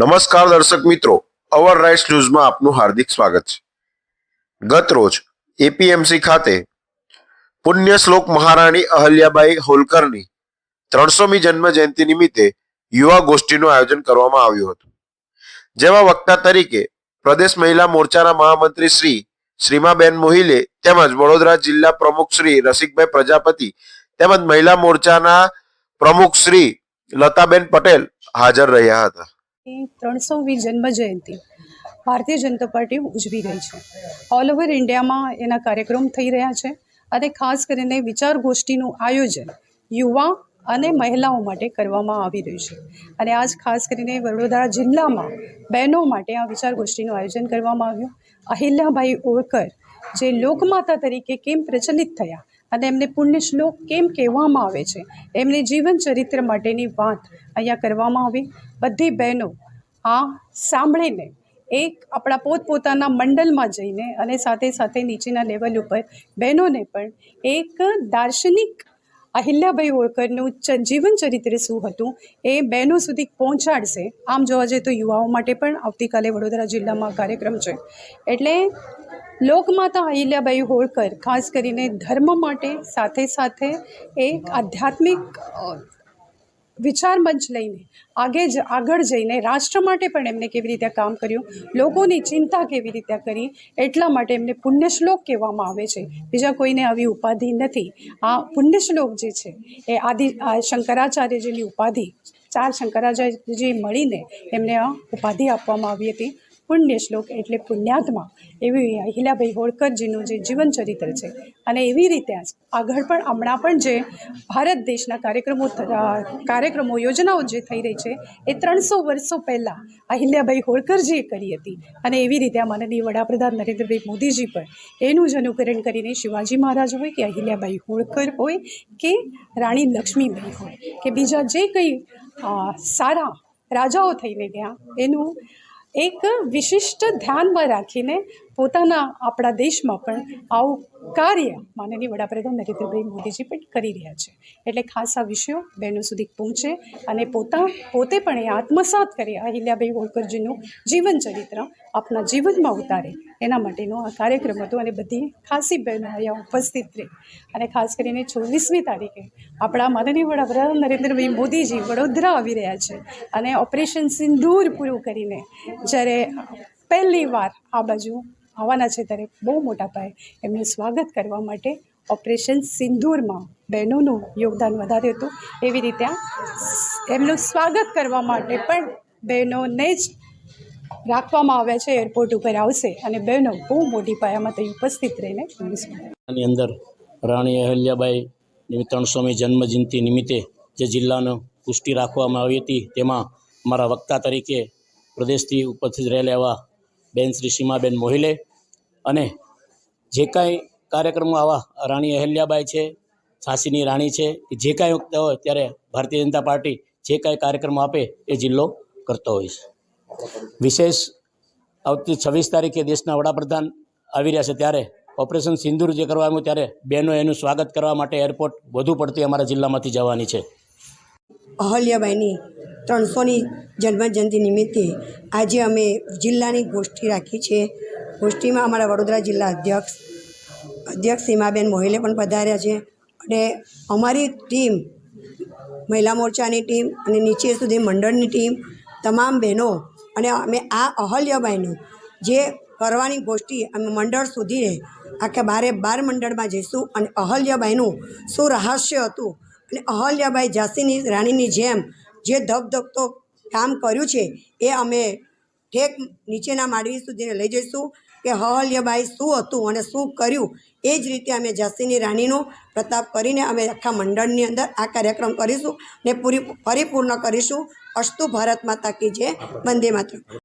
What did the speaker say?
નમસ્કાર દર્શક મિત્રો. અવર રાઇટ્સ ન્યૂઝમાં આપનું હાર્દિક સ્વાગત છે. ગત રોજ એપીએમસી ખાતે પુણ્ય શ્લોક મહારાણી અહલ્યાબાઈ હોલકરની ત્રણસોમી જન્મ જયંતિ નિમિત્તે યુવા ગોષ્ઠીનું આયોજન કરવામાં આવ્યું હતું. જેમાં વક્તા તરીકે પ્રદેશ મહિલા મોરચાના મહામંત્રી શ્રી શ્રીમાબેન મોહિલે તેમજ વડોદરા જિલ્લા પ્રમુખ શ્રી રસિકભાઈ પ્રજાપતિ તેમજ મહિલા મોરચાના પ્રમુખ શ્રી લતાબેન પટેલ હાજર રહ્યા હતા. ત્રણસોમી જન્મ જયંતિ ભારતીય જનતા પાર્ટી ઉજવી રહી છે. ઓલ ઓવર ઇન્ડિયામાં એના કાર્યક્રમ થઈ રહ્યા છે અને ખાસ કરીને વિચાર ગોષ્ઠીનું આયોજન યુવા અને મહિલાઓ માટે કરવામાં આવી રહ્યું છે. અને આજ ખાસ કરીને વડોદરા જિલ્લામાં બહેનો માટે આ વિચાર ગોષ્ઠીનું આયોજન કરવામાં આવ્યું. અહિલ્યાભાઈ ઓળકર જે લોકમાતા તરીકે કેમ પ્રચલિત થયા અને એમને પુણ્ય શ્લોક કેમ કહેવામાં આવે છે, એમની જીવન ચરિત્ર માટેની વાત અહીંયા કરવામાં આવી. બધી બહેનો આ સાંભળીને એક આપણા પોતપોતાના મંડળમાં જઈને અને સાથે સાથે નીચેના લેવલ ઉપર બહેનોને પણ એક દાર્શનિક અહિલ્યાભાઈ હોળકરનું ચ- જીવન ચરિત્ર શું હતું એ બહેનો સુધી પહોંચાડશે. આમ જોવા જઈએ તો યુવાઓ માટે પણ આવતીકાલે વડોદરા જિલ્લામાં કાર્યક્રમ છે. એટલે લોકમાતા અહિલ્યાબાઈ હોળકર, ખાસ કરીને ધર્મ માટે સાથે સાથે એક આધ્યાત્મિક વિચાર મંચ લઈને, આગે જ, આગળ જઈને રાષ્ટ્ર માટે પણ એમને કેવી રીતે કામ કર્યું, લોકોની ચિંતા કેવી રીતે કરી, એટલા માટે એમને પુણ્યશ્લોક કહેવામાં આવે છે. બીજા કોઈને આવી ઉપાધિ નથી. આ પુણ્યશ્લોક જે છે, એ આદિ શંકરાચાર્યજીની ઉપાધિ, ચાર શંકરાચાર્યજી મળીને એમને આ ઉપાધિ આપવામાં આવી હતી. પુણ્ય શ્લોક એટલે પુણ્યાત્મા. એવી અહિલાભાઈ હોળકરજીનું જે જીવન ચરિત્ર છે. અને એવી રીતે આગળ પણ હમણાં પણ જે ભારત દેશના કાર્યક્રમો કાર્યક્રમો, યોજનાઓ જે થઈ રહી છે, એ ત્રણસો વર્ષો પહેલાં અહિલ્યાભાઈ હોળકરજીએ કરી હતી. અને એવી રીતે માનનીય વડાપ્રધાન નરેન્દ્રભાઈ મોદીજી પણ એનું જ અનુકરણ કરીને શિવાજી મહારાજ હોય કે અહિલ્યાબાઈ હોળકર હોય કે રાણી લક્ષ્મીબાઈ હોય કે બીજા જે કંઈ સારા રાજાઓ થઈને ગયા એનું એક વિશિષ્ટ ધ્યાનમાં રાખીને પોતાના આપણા દેશમાં પણ આવું કાર્ય માનનીય વડાપ્રધાન નરેન્દ્રભાઈ મોદીજી પણ કરી રહ્યા છે. એટલે ખાસ આ વિષયો બહેનો સુધી પહોંચે અને પોતા, પોતે પણ એ આત્મસાત કરે અહિલ્યાભાઈ હોળકરજીનું જીવન ચરિત્ર આપણા જીવનમાં ઉતારે. એના માટેનો આ કાર્યક્રમ હતો અને બધી ખાસી બહેનો અહીંયા ઉપસ્થિત રહી. અને ખાસ કરીને છવ્વીસમી તારીખે આપણા માનનીય વડાપ્રધાન નરેન્દ્રભાઈ મોદીજી વડોદરા આવી રહ્યા છે અને ઓપરેશન સિંદૂર પૂરું કરીને જ્યારે પહેલી વાર આ બાજુ આવવાના છે ત્યારે બહુ મોટા પાયે એમનું સ્વાગત કરવા માટે ઓપરેશન સિંદૂરમાં બહેનોનું યોગદાન વધારે હતું. એવી રીતે એમનું સ્વાગત કરવા માટે પણ બહેનોને જ રાખવામાં આવ્યા છે, એરપોર્ટ ઉપર આવશે અને બહેનો બહુ મોટી પાયામાં ત્યાં ઉપસ્થિત રહીને આની અંદર રાણી અહલ્યાબાઈની ત્રણસોમી જન્મજયંતિ નિમિત્તે જે જિલ્લાનો પુષ્ટિ રાખવામાં આવી હતી, તેમાં મારા વક્તા તરીકે પ્રદેશથી ઉપસ્થિત રહેલા એવા બેન શ્રી સીમાબેન મોહિલે અને જે કાંઈ કાર્યક્રમો આવા રાણી અહલ્યાબાઈ છે, ઝાંસીની રાણી છે જે કાંઈ વખતે હોય ત્યારે ભારતીય જનતા પાર્ટી જે કાંઈ કાર્યક્રમો આપે એ જિલ્લો કરતો હોય છે. વિશેષ આવતી છવ્વીસ તારીખે દેશના વડાપ્રધાન આવી રહ્યા છે ત્યારે ઓપરેશન સિંદૂર જે કરવામાં ત્યારે બહેનો એનું સ્વાગત કરવા માટે એરપોર્ટ વધુ પડતી અમારા જિલ્લામાંથી જવાની છે. અહલ્યાબાઈની ત્રણસોની જન્મજયંતિ નિમિત્તે આજે અમે જિલ્લાની ગોષ્ઠી રાખી છે. ગોષ્ઠીમાં અમારા વડોદરા જિલ્લા અધ્યક્ષ અધ્યક્ષ સીમાબેન મોહિલે પણ પધાર્યા છે અને અમારી ટીમ, મહિલા મોરચાની ટીમ અને નીચે સુધી મંડળની ટીમ, તમામ બહેનો અને અમે આ અહલ્યબાઈનું જે કરવાની ગોષ્ઠી અમે મંડળ સુધી આખા બારે બાર મંડળમાં જઈશું અને અહલ્યાબાઈનું શું રહસ્ય હતું અને અહલ્યાબાઈ ઝાંસીની રાણીની જેમ જે ધબધબતો કામ કર્યું છે, એ અમે ઠેક નીચેના માળવી સુધીને લઈ જઈશું કે અહલ્યાબાઈ શું હતું અને શું કર્યું, એ જ રીતે અમે ઝાંસીની રાણીનો પ્રતાપ કરીને અમે આખા મંડળની અંદર આ કાર્યક્રમ કરીશું ને પૂરી પરિપૂર્ણ કરીશું. અસ્તુ ભારત માતા કી જય. વંદે માતરમ.